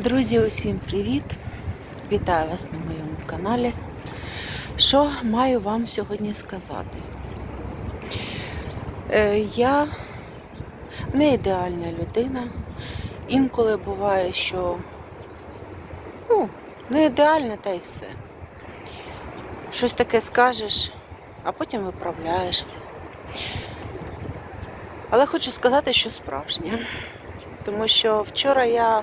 Друзі, усім привіт! Вітаю вас на моєму каналі. Що маю вам сьогодні сказати? Е, я не ідеальна людина. Інколи буває, що ну, не ідеальна та й все. Щось таке скажеш, а потім виправляєшся. Але хочу сказати, що справжнє. Тому що вчора я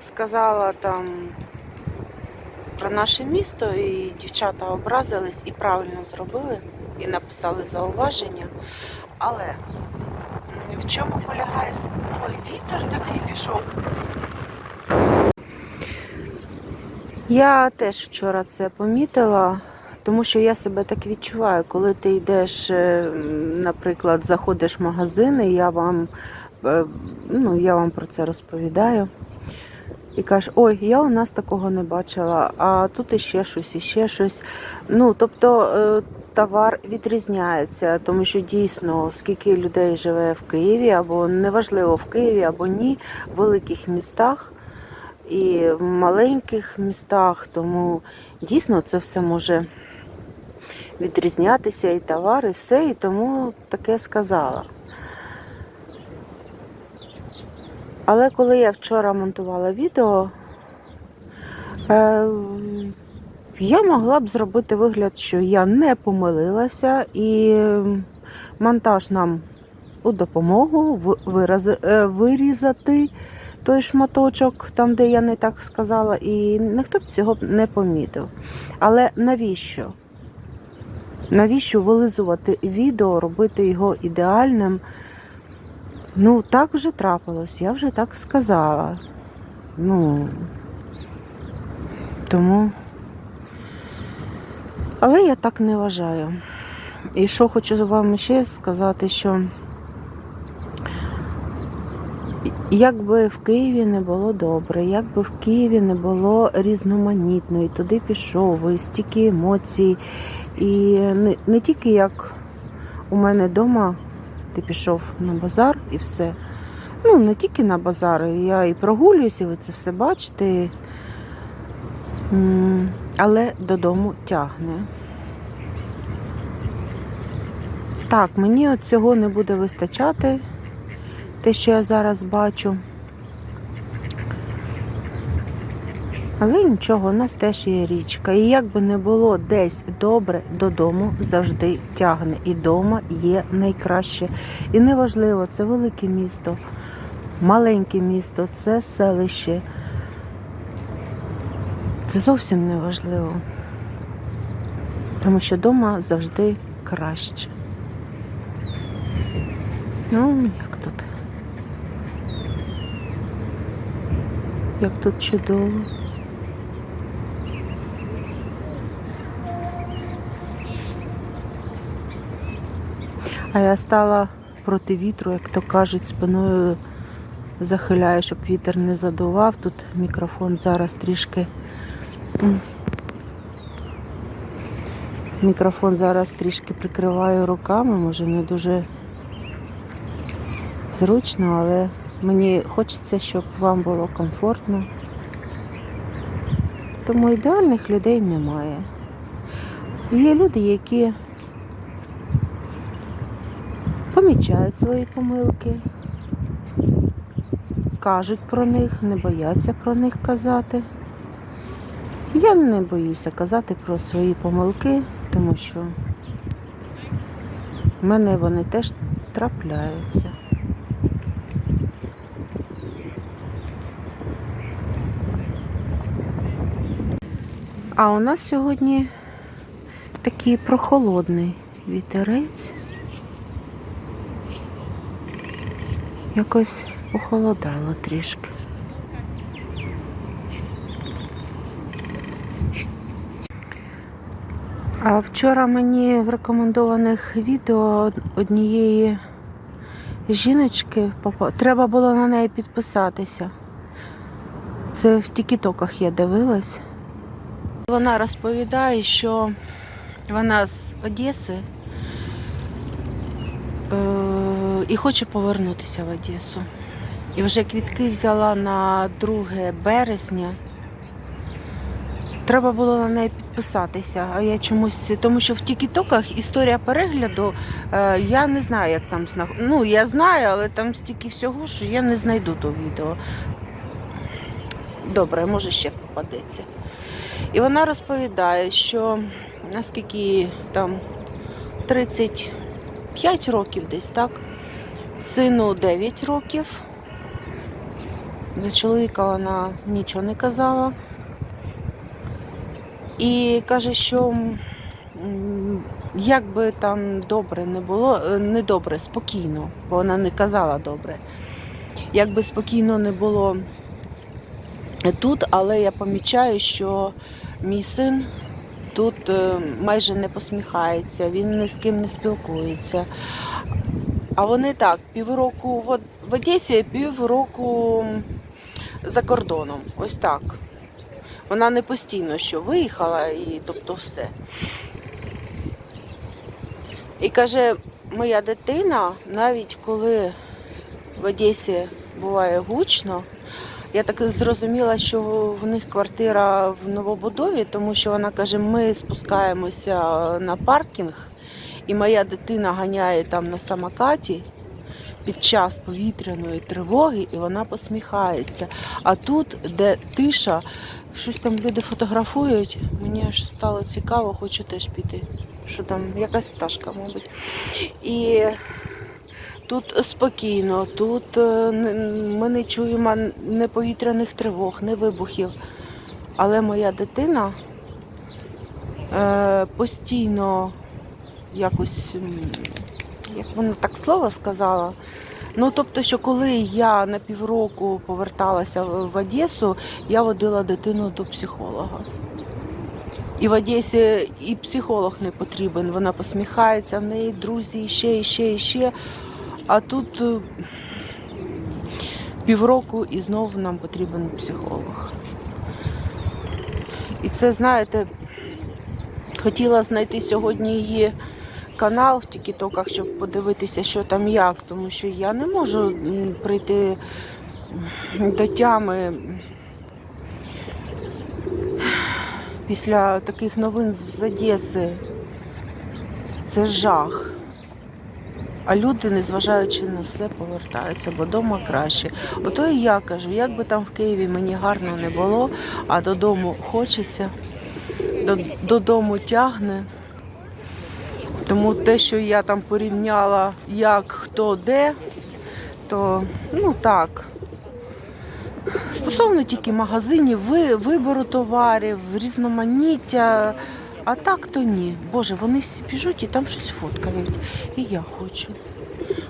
сказала там про наше місто, і дівчата образились і правильно зробили, і написали зауваження. Але в чому полягає Ой, вітер такий пішов. Я теж вчора це помітила, тому що я себе так відчуваю, коли ти йдеш, е, наприклад, заходиш в магазини, я вам, е, ну, я вам про це розповідаю. І кажеш, ой, я у нас такого не бачила, а тут іще щось, іще щось. Ну, тобто е, товар відрізняється, тому що дійсно, скільки людей живе в Києві, або неважливо в Києві, або ні, в великих містах і в маленьких містах, тому дійсно це все може відрізнятися, і товар, і все, і тому таке сказала. Але коли я вчора монтувала відео, е, я могла б зробити вигляд, що я не помилилася, і монтаж нам у допомогу е, вирізати той шматочок, там, де я не так сказала, і ніхто б цього не помітив. Але навіщо? Навіщо вилизувати відео, робити його ідеальним? Ну, так вже трапилось, я вже так сказала. Ну, тому. Але я так не вважаю. І що хочу вам ще сказати, що як би в Києві не було добре, як би в Києві не було різноманітно, і туди пішов, і стільки емоцій, і не, не тільки як у мене вдома ти пішов на базар і все. Ну, не тільки на базар, я і прогулююся, ви це все бачите. Але додому тягне. Так, мені от цього не буде вистачати, те, що я зараз бачу. Але нічого, у нас теж є річка. І як би не було десь добре, додому завжди тягне. І дома є найкраще. І неважливо, це велике місто, маленьке місто, це селище. Це зовсім не важливо. Тому що вдома завжди краще. Ну, як тут? Як тут чудово. А я стала проти вітру, як то кажуть, спиною захиляю, щоб вітер не задував. Тут мікрофон зараз трішки. Мікрофон зараз трішки прикриваю руками, може не дуже зручно, але мені хочеться, щоб вам було комфортно. Тому ідеальних людей немає. Є люди, які помічають свої помилки, кажуть про них, не бояться про них казати. Я не боюся казати про свої помилки, тому що в мене вони теж трапляються. А у нас сьогодні такий прохолодний вітерець. Якось похолодало трішки. А вчора мені в рекомендованих відео однієї жіночки треба було на неї підписатися. Це в тікітоках я дивилась. Вона розповідає, що вона з Одеси е- і хоче повернутися в Одесу. І вже квітки взяла на 2 березня. Треба було на неї підписатися, а я чомусь. Тому що в тікітоках історія перегляду, е, я не знаю, як там знах... Ну, я знаю, але там стільки всього, що я не знайду то відео. Добре, може ще попадеться. І вона розповідає, що наскільки там 35 років десь, так? Сину 9 років. За чоловіка вона нічого не казала. І каже, що як би там добре не було, е, не добре, спокійно, бо вона не казала добре. Як би спокійно не було тут, але я помічаю, що мій син тут е, майже не посміхається, він ні з ким не спілкується. А вони так, півроку в Од- в Одесі, півроку за кордоном. Ось так. Вона не постійно що виїхала, і тобто все. І каже, моя дитина, навіть коли в Одесі буває гучно, я так зрозуміла, що в них квартира в новобудові, тому що вона каже, ми спускаємося на паркінг, і моя дитина ганяє там на самокаті під час повітряної тривоги, і вона посміхається. А тут, де тиша, щось там люди фотографують, мені аж стало цікаво, хочу теж піти. Що там, якась пташка, мабуть. І тут спокійно, тут е, ми не чуємо ні повітряних тривог, ні вибухів. Але моя дитина е, постійно якось, як вона так слово сказала. Ну, тобто, що коли я на півроку поверталася в Одесу, я водила дитину до психолога. І в Одесі і психолог не потрібен. Вона посміхається, в неї друзі ще, ще, і ще. А тут е, півроку і знову нам потрібен психолог. І це, знаєте, хотіла знайти сьогодні її канал в Тіктоках, щоб подивитися, що там як, тому що я не можу прийти до тями після таких новин з Одеси. Це жах. А люди, незважаючи на все, повертаються, бо вдома краще. Ото і я кажу, як би там в Києві мені гарно не було, а додому хочеться, додому тягне. Тому те, що я там порівняла, як хто де, то ну так. Стосовно тільки магазинів, ви- вибору товарів, різноманіття. А так то ні. Боже, вони всі біжуть і там щось фоткають. І я хочу.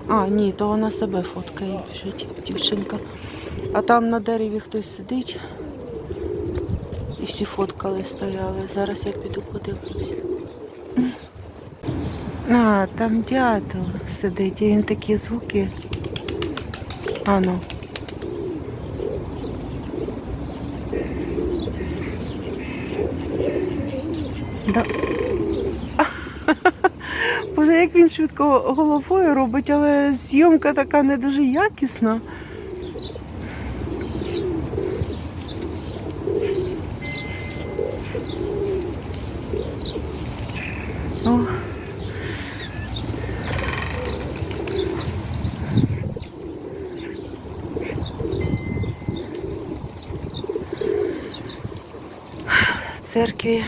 А, ні, то вона себе фоткає, біжить, дівчинка. А там на дереві хтось сидить. І всі фоткали, стояли. Зараз я піду подивлюсь. А, там дятел сидить, і він такі звуки. А ну. Да. Боже, як він швидко головою робить, але зйомка така не дуже якісна. О. В церкві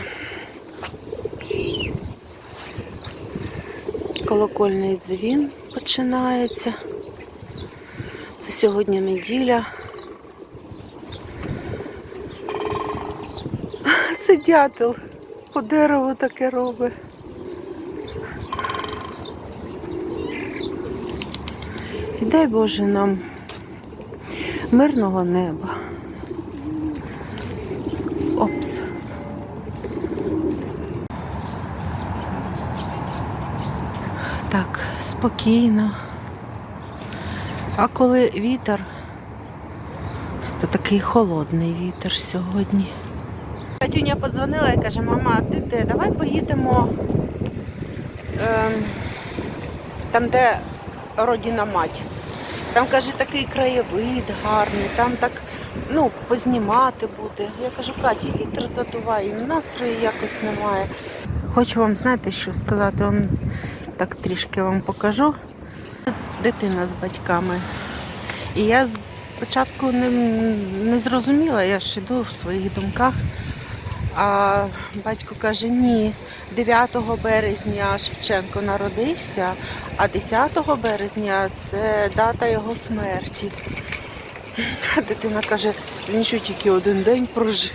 колокольний дзвін починається. Це сьогодні неділя. Це дятел по дереву таке робить. І дай Боже нам мирного неба. Так, спокійно. А коли вітер, то такий холодний вітер сьогодні. Катюня подзвонила і каже, мама, ти де, давай поїдемо ем, там, де родина мать. Там, каже, такий краєвид гарний, там так ну, познімати буде. Я кажу, Каті, вітер задуває, настрою якось немає. Хочу вам, знаєте, що сказати, Он, так трішки вам покажу. Дитина з батьками. І я спочатку не, не зрозуміла, я ж іду в своїх думках. А батько каже, ні, 9 березня Шевченко народився, а 10 березня це дата його смерті. А дитина каже, він що тільки один день прожив.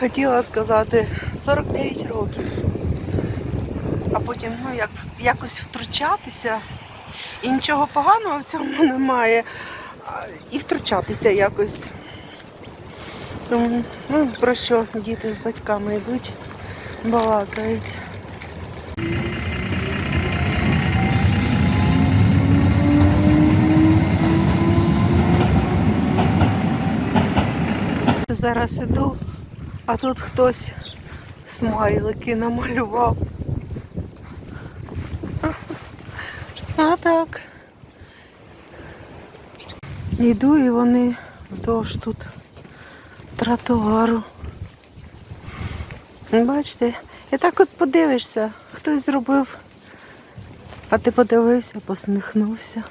Хотіла сказати 49 років. А потім ну, як, якось втручатися. І нічого поганого в цьому немає. І втручатися якось. Ну, про що діти з батьками йдуть, балакають. Зараз іду, а тут хтось смайлики намалював. А так. Йду і вони вдовж тут тротуару. Бачите, і так от подивишся, хтось зробив, а ти подивився, посміхнувся.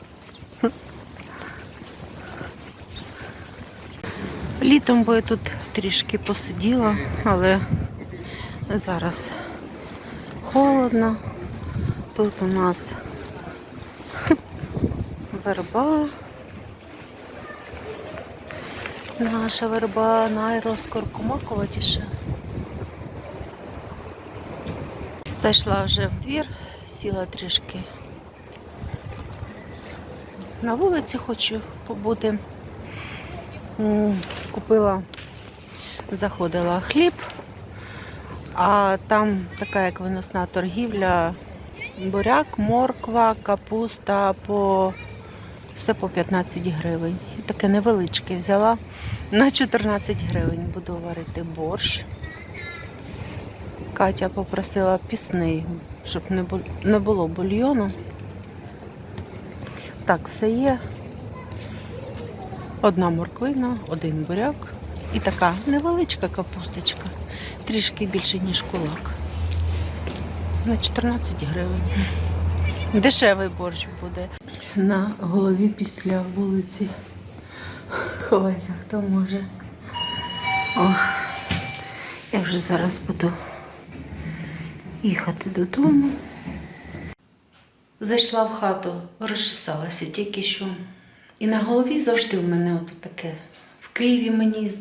Літом би я тут трішки посиділа, але зараз холодно. Тут у нас верба. Наша верба найрозкоркомакуватіша. Зайшла вже в двір, сіла трішки. На вулиці хочу побути. Купила, заходила хліб, а там така як виносна торгівля, буряк, морква, капуста по все по 15 гривень. Таке невеличке взяла. На 14 гривень буду варити борщ. Катя попросила пісний, щоб не було бульйону. Так, все є. Одна морквина, один буряк і така невеличка капусточка, трішки більше, ніж кулак. На 14 гривень. Дешевий борщ буде. На голові після вулиці. Ховайся, хто може. О, я вже зараз буду їхати додому. Зайшла в хату, розчесалася тільки що. І на голові завжди в мене от таке. В Києві мені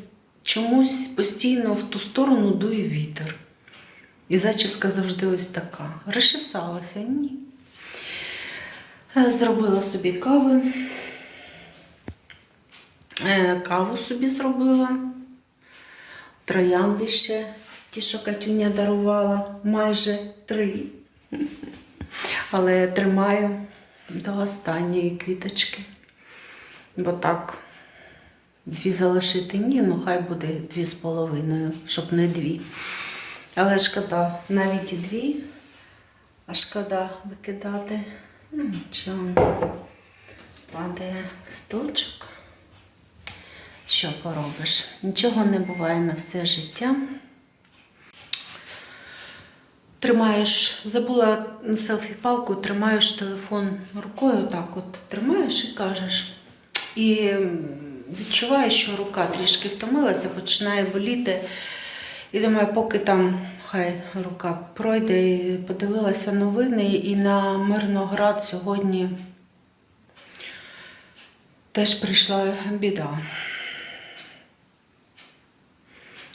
чомусь постійно в ту сторону дує вітер. І зачіска завжди ось така. Розчесалася, ні. Е, Зробила собі кави. Каву собі зробила. Троянди ще, ті, що Катюня дарувала, майже три. Але тримаю до останньої квіточки. Бо так, дві залишити ні, ну хай буде дві з половиною, щоб не дві. Але шкода, навіть і дві, а шкода викидати. Нічого. Падає сточок. Що поробиш? Нічого не буває на все життя. Тримаєш, забула на селфі-палку, тримаєш телефон рукою, так от тримаєш і кажеш. І відчуваєш, що рука трішки втомилася, починає боліти. І думаю, поки там хай рука пройде, і подивилася новини, і на Мирноград сьогодні теж прийшла біда.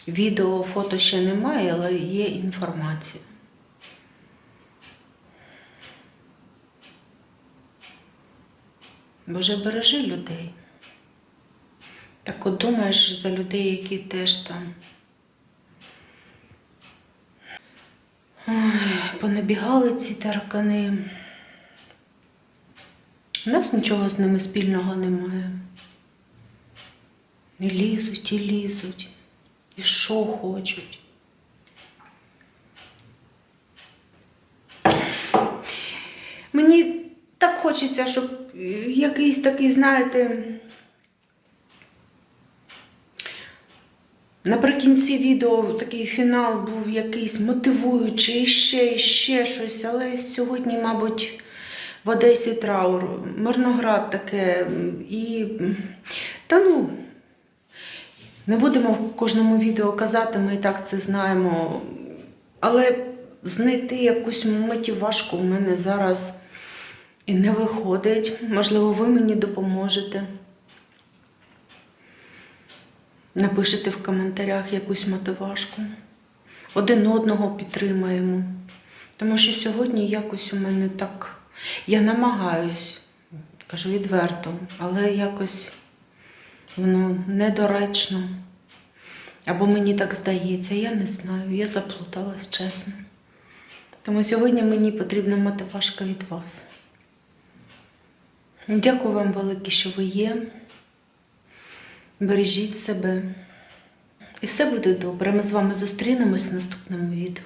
Відео, фото ще немає, але є інформація. Боже, бережи людей. Так от думаєш за людей, які теж там. Ой, понабігали ці таракани. У нас нічого з ними спільного немає. І лізуть, і лізуть, і що хочуть. Мені так хочеться. щоб якийсь такий, знаєте, наприкінці відео такий фінал був якийсь мотивуючий, ще, ще щось, але сьогодні, мабуть, в Одесі траур, Мирноград таке. І, та ну, не будемо в кожному відео казати, ми і так це знаємо. Але знайти якусь мотивашку в мене зараз і не виходить. Можливо, ви мені допоможете. Напишите в коментарях якусь мотивашку. Один одного підтримаємо. Тому що сьогодні якось у мене так. Я намагаюсь, кажу відверто, але якось воно недоречно. Або мені так здається, я не знаю, я заплуталась чесно. Тому сьогодні мені потрібна мотивашка від вас. Дякую вам велике, що ви є. Бережіть себе. І все буде добре. Ми з вами зустрінемось в наступному відео.